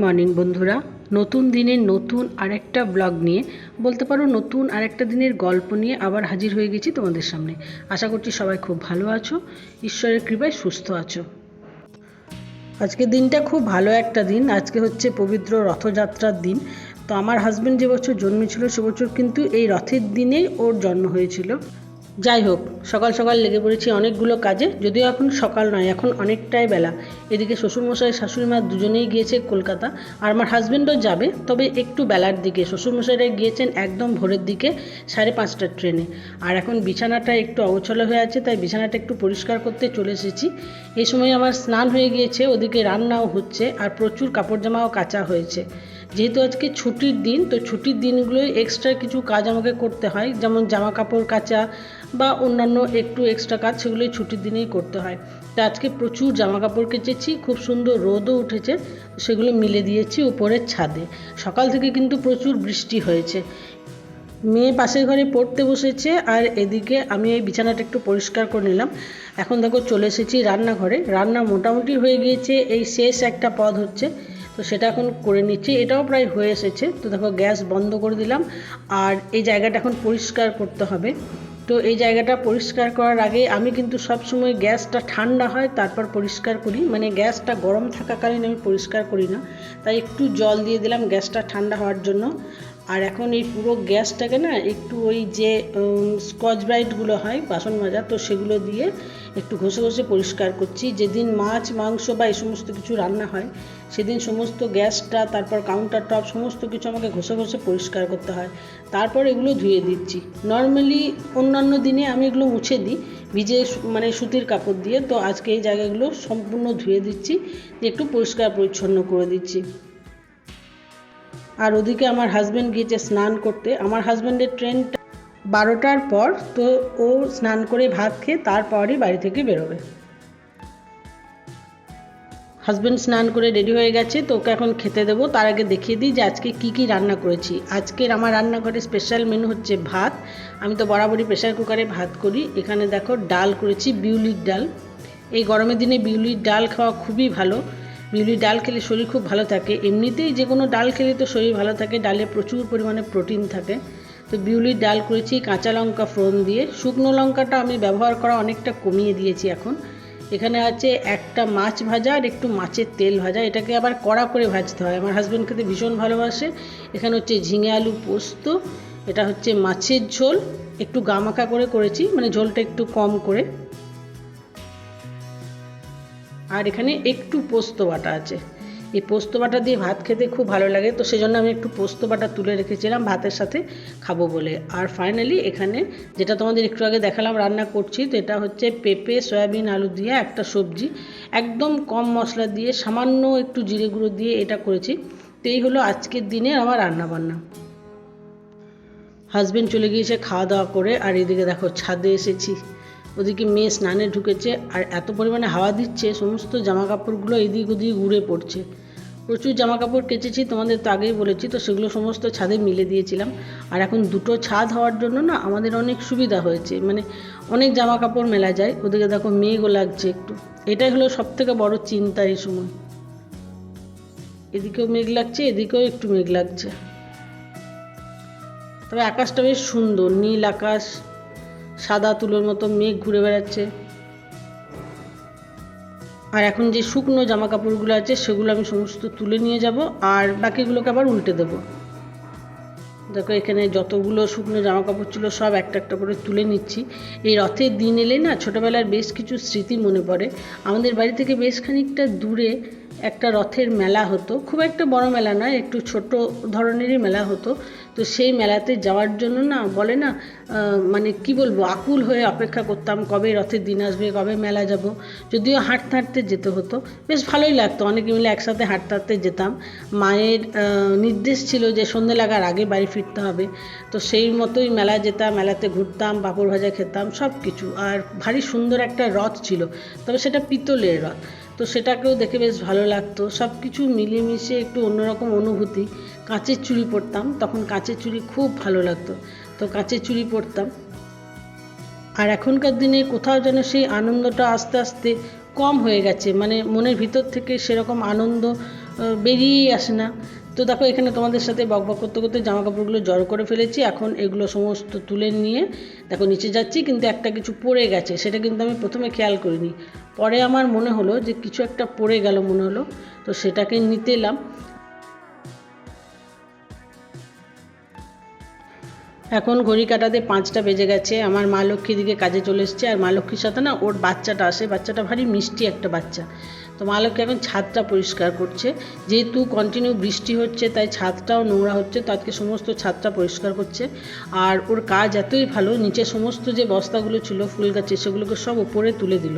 Morning বন্ধুরা। নতুন দিনের নতুন আরেকটা ব্লগ নিয়ে, বলতে পারো নতুন আরেকটা দিনের গল্প নিয়ে আবার হাজির হয়ে গেছি তোমাদের সামনে। আশা করছি সবাই খুব ভালো আছো, ঈশ্বরের কৃপায় সুস্থ আছো। আজকের দিনটা খুব ভালো একটা দিন, আজকে হচ্ছে পবিত্র রথযাত্রার দিন। তো আমার হাজব্যান্ড যে বছর জন্মেছিল, সে বছর কিন্তু এই রথের দিনেই ওর জন্ম হয়েছিল। যাই হোক, সকাল সকাল লেগে পড়েছি অনেকগুলো কাজে, যদিও এখন সকাল নয়, এখন অনেকটাই বেলা। এদিকে শ্বশুরমশাই শাশুড়ি মা দুজনেই গিয়েছে কলকাতা, আর আমার হাজব্যান্ডও যাবে, তবে একটু বেলার দিকে। শ্বশুরমশাইরা গিয়েছেন একদম ভোরের দিকে, সাড়ে পাঁচটার ট্রেনে। আর এখন বিছানাটা একটু অগোছলো হয়ে আছে, তাই বিছানাটা একটু পরিষ্কার করতে চলে এসেছি। এই সময় আমার স্নান হয়ে গিয়েছে, ওদিকে রান্নাও হচ্ছে, আর প্রচুর কাপড় জামাও কাচা হয়েছে। যেহেতু আজকে ছুটির দিন, তো ছুটির দিনগুলোয় এক্সট্রা কিছু কাজ আমাকে করতে হয়, যেমন জামা কাপড় কাচা বা অন্যান্য একটু এক্সট্রা কাজ সেগুলোই ছুটির দিনেই করতে হয়। তা আজকে প্রচুর জামা কাপড় কেচেছি, খুব সুন্দর রোদও উঠেছে, সেগুলো মিলে দিয়েছি উপরের ছাদে। সকাল থেকে কিন্তু প্রচুর বৃষ্টি হয়েছে। মেয়ে পাশের ঘরে পড়তে বসেছে আর এদিকে আমি এই বিছানাটা একটু পরিষ্কার করে নিলাম। এখন দেখো চলে এসেছি রান্নাঘরে। রান্না মোটামুটি হয়ে গিয়েছে, এই শেষ একটা পদ হচ্ছে, তো সেটা এখন করে নিচ্ছি। এটাও প্রায় হয়ে এসেছে, তো দেখো গ্যাস বন্ধ করে দিলাম। আর এই জায়গাটা এখন পরিষ্কার করতে হবে। তো এই জায়গাটা পরিষ্কার করার আগে আমি কিন্তু সব সময় গ্যাসটা ঠান্ডা হয়, তারপর পরিষ্কার করি। মানে গ্যাসটা গরম থাকাকালীন আমি পরিষ্কার করি না। তাই একটু জল দিয়ে দিলাম গ্যাসটা ঠান্ডা হওয়ার জন্য। আর এখন এই পুরো গ্যাসটাকে না একটু ওই যে স্কচ ব্রাইটগুলো হয় বাসন মাজা, তো সেগুলো দিয়ে একটু ঘষে ঘষে পরিষ্কার করছি। যেদিন মাছ, মাংস বা এই সমস্ত কিছু রান্না হয় সেদিন সমস্ত গ্যাসটা, তারপর কাউন্টার টপ সমস্ত কিছু আমাকে ঘষে ঘষে পরিষ্কার করতে হয়। তারপর এগুলো ধুয়ে দিচ্ছি। নর্মালি অন্যান্য দিনে আমি এগুলো মুছে দিই, ভিজে মানে সুতির কাপড় দিয়ে। তো আজকে এই জায়গাগুলো সম্পূর্ণ ধুয়ে দিচ্ছি একটু পরিষ্কার পরিচ্ছন্ন করে দিচ্ছি। আর ওদিকে আমার হাজব্যান্ড গিয়েছে স্নান করতে। আমার হাজব্যান্ডের ট্রেনটা বারোটার পর, তো ও স্নান করে ভাত খেয়ে তারপরই বাড়ি থেকে বেরোবে। হাজব্যান্ড স্নান করে রেডি হয়ে গেছে, তো ওকে এখন খেতে দেবো। তার আগে দেখিয়ে দিই যে আজকে কি কি রান্না করেছি। আজকের আমার রান্নাঘরে স্পেশাল মেনু হচ্ছে ভাত। আমি তো বরাবরই প্রেশার কুকারে ভাত করি। এখানে দেখো ডাল করেছি, বিউলির ডাল। এই গরমের দিনে বিউলির ডাল খাওয়া খুবই ভালো। বিউলির ডাল খেলে শরীর খুব ভালো থাকে। এমনিতেই যে কোনো ডাল খেলে তো শরীর ভালো থাকে, ডালে প্রচুর পরিমাণে প্রোটিন থাকে। তো বিউলির ডাল করেছি কাঁচা লঙ্কা ফোড়ন দিয়ে। শুকনো লঙ্কাটা আমি ব্যবহার করা অনেকটা কমিয়ে দিয়েছি এখন। এখানে আছে একটা মাছ ভাজা আর একটু মাছের তেল ভাজা। এটাকে আবার কড়া করে ভাজতে হয়। আমার হাজব্যান্ড খেতে ভীষণ ভালোবাসে। এখানে হচ্ছে ঝিঙে আলু পোস্ত, এটা হচ্ছে মাছের ঝোল। একটু গামাকা করে করেছি মানে ঝোলটা একটু কম করে। আর এখানে একটু পোস্ত বাটা আছে। এই পোস্ত বাটা দিয়ে ভাত খেতে খুব ভালো লাগে। তো সেজন্য আমি একটু পোস্ত বাটা তুলে রেখেছিলাম, ভাতের সাথে খাব বলে। আর ফাইনালি এখানে যেটা তোমাদের একটু আগে দেখালাম, রান্না করছি, তো এটা হচ্ছে পেঁপে, সয়াবিন, আলু দিয়ে একটা সবজি। একদম কম মশলা দিয়ে, সামান্য একটু জিরে গুঁড়ো দিয়ে এটা করেছি। তো এই হলো আজকের দিনে আমার রান্না বান্না হাজব্যান্ড চলে গিয়েছে খাওয়া দাওয়া করে, আর এদিকে দেখো ছাদে এসেছি। ওদিকে মেয়ে স্নানে ঢুকেছে, আর এত পরিমাণে হাওয়া দিচ্ছে, সমস্ত জামা কাপড়গুলো এদিক ওদিক উড়ে পড়ছে। প্রচুর জামা কাপড় কেচেছি, তোমাদের তো আগেই বলেছি, তো সেগুলো সমস্ত ছাদে মিলে দিয়েছিলাম। আর এখন দুটো ছাদ হওয়ার জন্য না আমাদের অনেক সুবিধা হয়েছে মানে অনেক জামা কাপড় মেলা যায়। ওদিকে দেখো মেঘও লাগছে একটু। এটাই হলো সব থেকে বড় চিন্তা এই সময়। এদিকেও মেঘ লাগছে, এদিকেও একটু মেঘ লাগছে। তবে আকাশটা বেশ সুন্দর, নীল আকাশ, সাদা তুলোর মতো মেঘ ঘুরে বেড়াচ্ছে। আর এখন যে শুকনো জামা কাপড়গুলো আছে, সেগুলো আমি সমস্ত তুলে নিয়ে যাব, আর বাকিগুলোকে আবার উল্টে দেবো। দেখো, এখানে যতগুলো শুকনো জামা কাপড় ছিল, সব একটা একটা করে তুলে নিচ্ছি। এই রথের দিন এলে না, ছোটোবেলার বেশ কিছু স্মৃতি মনে পড়ে। আমাদের বাড়ি থেকে বেশ খানিকটা দূরে একটা রথের মেলা হতো। খুব একটা বড় মেলা নয়, একটু ছোট ধরনেরই মেলা হতো। তো সেই মেলাতে যাওয়ার জন্য না বলে না মানে কি বলব, আকুল হয়ে অপেক্ষা করতাম, কবে রথের দিন আসবে, কবে মেলা যাব। যদিও হাঁটতে হাঁটতে যেতে হতো। বেশ ভালোই লাগতো, অনেকে মিলে একসাথে হাঁটতে হাঁটতে যেতাম। মায়ের নির্দেশ ছিল যে সন্ধে লাগার আগে বাড়ি ফিরতে হবে। তো সেই মতোই মেলা যেতাম, মেলাতে ঘুরতাম, পাঁপড় ভাজা খেতাম সব কিছু আর ভারী সুন্দর একটা রথ ছিল। তবে সেটা পিতলের রথ। তো সেটাকেও দেখে বেশ ভালো লাগতো। সব কিছু মিলেমিশে একটু অন্যরকম অনুভূতি। কাঁচের চুড়ি পরতাম, তখন কাঁচের চুড়ি খুব ভালো লাগতো। তো কাঁচের চুড়ি পরতাম। আর এখনকার দিনে কোথাও যেন সেই আনন্দটা আস্তে আস্তে কম হয়ে গেছে। মানে মনের ভিতর থেকে সেরকম আনন্দ বেরিয়েই আসে না। তো দেখো, এখানে তোমাদের সাথে বক বক করতে করতে জামা কাপড়গুলো জড়ো করে ফেলেছি। এখন এগুলো সমস্ত তুলে নিয়ে দেখো, নিচে যাচ্ছি, কিন্তু একটা কিছু পড়ে গেছে, সেটা কিন্তু আমি প্রথমে খেয়াল করিনি। পরে আমার মনে হলো যে কিছু একটা পড়ে গেল মনে হলো, তো সেটাকে নিতে এলাম। এখন ঘড়ি কাটাতে পাঁচটা বেজে গেছে, আমার মা লক্ষ্মী দিকে কাজে চলে এসছে, আর মা লক্ষ্মীর সাথে না ওর বাচ্চাটা আসে, বাচ্চাটা ভারী মিষ্টি একটা বাচ্চা। তো মা লক্ষ্মী এখন ছাদটা পরিষ্কার করছে। যেহেতু কন্টিনিউ বৃষ্টি হচ্ছে, তাই ছাদটাও নোংরা হচ্ছে, তো আজকে সমস্ত ছাদটা পরিষ্কার করছে। আর ওর কাজ এতই ভালো, নিচে সমস্ত যে বস্তাগুলো ছিল, ফুল গাছে, সেগুলোকে সব উপরে তুলে দিল।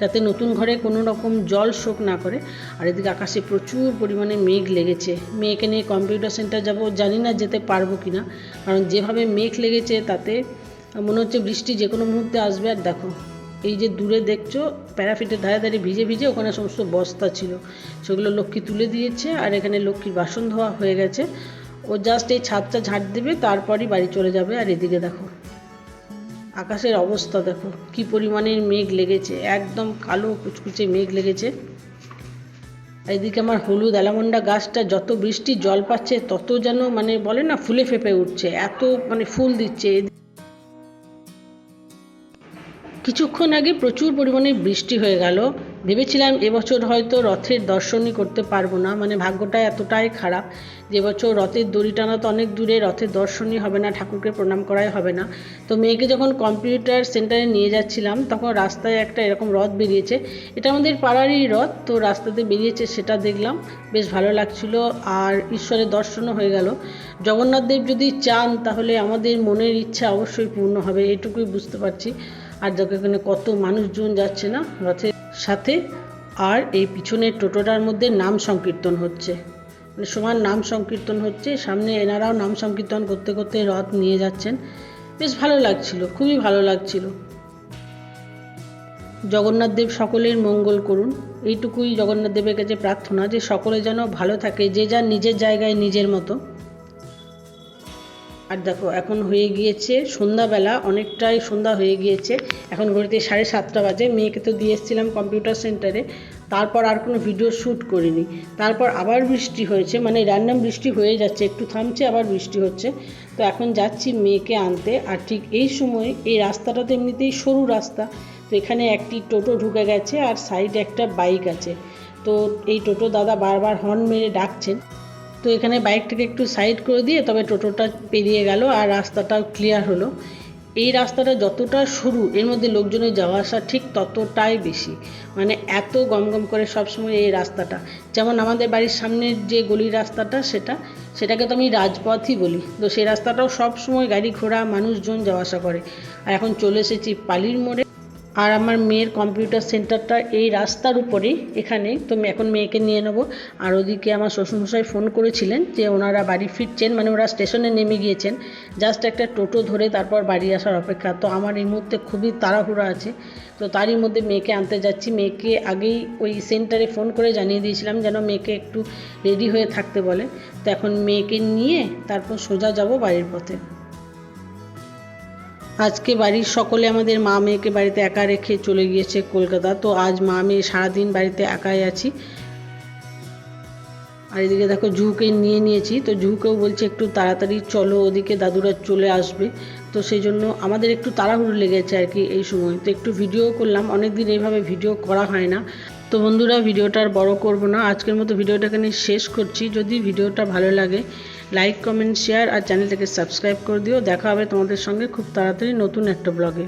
যাতে নতুন ঘরে কোনো রকম জল শোক না করে। আর এদিকে আকাশে প্রচুর পরিমাণে মেঘ লেগেছে। মেয়েকে নিয়ে কম্পিউটার সেন্টার যাব, জানি না যেতে পারব কি না কারণ যেভাবে মেঘ লেগেছে, তাতে মনে হচ্ছে বৃষ্টি যে কোনো মুহূর্তে আসবে। আর দেখো এই যে দূরে দেখছ, প্যারাফিটের ধারে ধারে ভিজে ভিজে ওখানে সমস্ত বস্তা ছিল। সেগুলো লক্ষ্মী তুলে দিয়েছে আর এখানে লক্ষ্মীর বাসন ধোয়া হয়ে গেছে। ও জাস্ট এই ছাদটা ঝাঁট দেবে, তারপরই বাড়ি চলে যাবে। আর এদিকে দেখো, আকাশের অবস্থা দেখো, কি পরিমাণের মেঘ লেগেছে। একদম কালো কুচকুচে মেঘ লেগেছে। এদিকে আমার হলুদ অ্যালামন্ডা গাছটা, যত বৃষ্টি জল পাচ্ছে, তত যেন মানে বলে না, ফুলে ফেপে উঠছে। এত মানে ফুল দিচ্ছে। কিছুক্ষণ আগে প্রচুর পরিমাণে বৃষ্টি হয়ে গেল। ভেবেছিলাম এবছর হয়তো রথের দর্শনই করতে পারব না। মানে ভাগ্যটা এতটাই খারাপ। যে বছর রথের দড়ি টানা তো অনেক দূরে, রথের দর্শনই হবে না, ঠাকুরকে প্রণাম করাই হবে না। তো মেয়েকে যখন কম্পিউটার সেন্টারে নিয়ে যাচ্ছিলাম, তখন রাস্তায় একটা এরকম রথ বেরিয়েছে। এটা আমাদের পাড়ারই রথ, তো রাস্তাতে বেরিয়েছে সেটা দেখলাম। বেশ ভালো লাগছিল আর ঈশ্বরের দর্শনও হয়ে গেল। জগন্নাথ দেব যদি চান, তাহলে আমাদের মনের ইচ্ছা অবশ্যই পূর্ণ হবে, এটুকুই বুঝতে পারছি। আর দেখো এখানে কত মানুষজন যাচ্ছে না? রথের সাথে। আর এই পিছনের টোটোটার মধ্যে নাম সংকীর্তন হচ্ছে। মানে সমান নাম সংকীর্তন হচ্ছে। সামনে এনারাও নাম সংকীর্তন করতে করতে রথ নিয়ে যাচ্ছেন। বেশ ভালো লাগছিল, খুবই ভালো লাগছিল। জগন্নাথ দেব সকলের মঙ্গল করুন। এইটুকুই জগন্নাথ দেবের কাছে প্রার্থনা যে সকলে যেন ভালো থাকে, যে যার নিজের জায়গায় নিজের মতো। আর দেখো, এখন হয়ে গিয়েছে সন্ধ্যাবেলা, অনেকটাই সন্ধ্যা হয়ে গিয়েছে। এখন ঘড়িতে সাড়ে সাতটা বাজে, মেয়েকে তো দিয়ে এসেছিলাম কম্পিউটার সেন্টারে তারপর আর কোনো ভিডিও শ্যুট করিনি। তারপর আবার বৃষ্টি হয়েছে মানে র্যান্ডাম বৃষ্টি হয়ে যাচ্ছে, একটু থামছে, আবার বৃষ্টি হচ্ছে। তো এখন যাচ্ছি মেয়েকে আনতে, আর ঠিক এই সময় এই রাস্তাটা তো এমনিতেই সরু রাস্তা। তো এখানে একটি টোটো ঢুকে গেছে, আর সাইডে একটা বাইক আছে। তো এই টোটো দাদা বারবার হর্ন মেরে ডাকছেন। তো এখানে বাইকটাকে একটু সাইড করে দিয়ে তবে টোটোটা পেরিয়ে গেল আর রাস্তাটাও ক্লিয়ার হলো। এই রাস্তাটা যতটা সরু, এর মধ্যে লোকজনের যাওয়া আসা ঠিক ততটাই বেশি। মানে এত গমগম করে সবসময় এই রাস্তাটা। যেমন আমাদের বাড়ির সামনের যে গলির রাস্তাটা সেটা, সেটাকে তো আমি রাজপথই বলি। তো সেই রাস্তাটাও সবসময় গাড়ি ঘোড়া, মানুষজন যাওয়া আসা করে। আর এখন চলে এসেছি পালির মোড়ে। আর আমার মেয়ের কম্পিউটার সেন্টারটা এই রাস্তার উপরে এখানে। তো এখন মেয়েকে নিয়ে নেব। আর ওদিকে আমার শ্বশুরমশাই ফোন করেছিলেন যে ওনারা বাড়ি ফিরছেন মানে ওরা স্টেশনে নেমে গিয়েছেন। জাস্ট একটা টোটো ধরে তারপর বাড়ি আসার অপেক্ষা। তো আমার এই মুহূর্তে খুবই তাড়াহুড়া আছে। তো তারই মধ্যে মেয়েকে আনতে যাচ্ছি। মেয়েকে আগেই ওই সেন্টারে ফোন করে জানিয়ে দিয়েছিলাম যেন মেয়েকে একটু রেডি হয়ে থাকতে বলে। তো এখন মেয়েকে নিয়ে তারপর সোজা যাব বাড়ির পথে। আজকে বাড়ির সকলে আমাদের মা মেয়েকে বাড়িতে একা রেখে চলে গিয়েছে কলকাতা। তো আজ মা মেয়ে সারাদিন বাড়িতে একাই আছি। আর এদিকে দেখো জুকে নিয়ে নিয়েছি। তো জুকেও বলছে একটু তাড়াতাড়ি চলো, ওদিকে দাদুরা চলে আসবে। তো সেই জন্য আমাদের একটু তাড়াহুড়ো লেগেছে আর কি এই সময়। তো একটু ভিডিও করলাম। অনেক দিন এইভাবে ভিডিও করা হয় না। তো বন্ধুরা, ভিডিওটা আর বড়ো করব না। আজকের মতো ভিডিওটা এখানে শেষ করছি। যদি ভিডিওটা ভালো লাগে লাইক কমেন্ট শেয়ার আর চ্যানেলটাকে সাবস্ক্রাইব করে দিও। দেখা হবে তোমাদের সঙ্গে খুব তাড়াতাড়ি নতুন একটা ব্লগে